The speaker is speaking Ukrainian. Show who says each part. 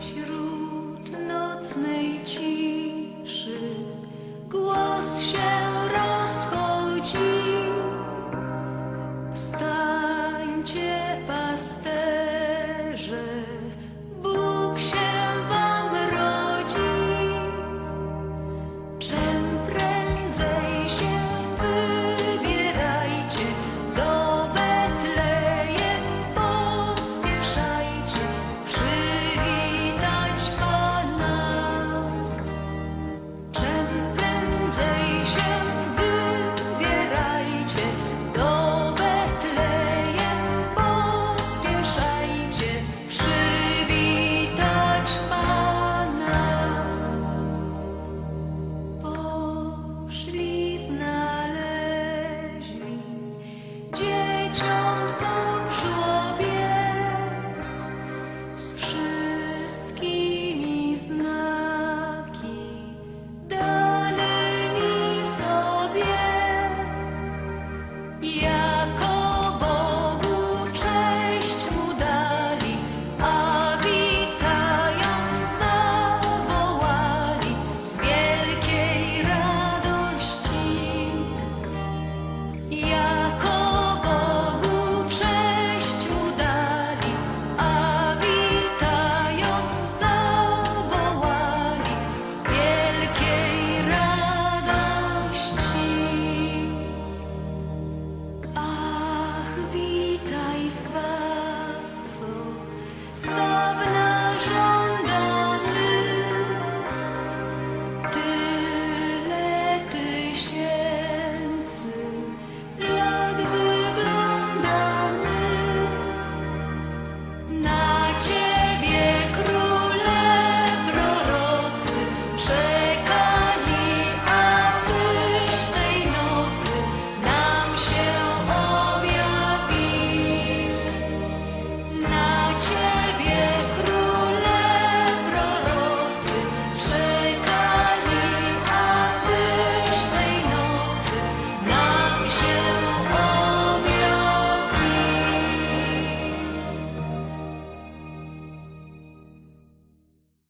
Speaker 1: Wśród nocnej ciszy don't go.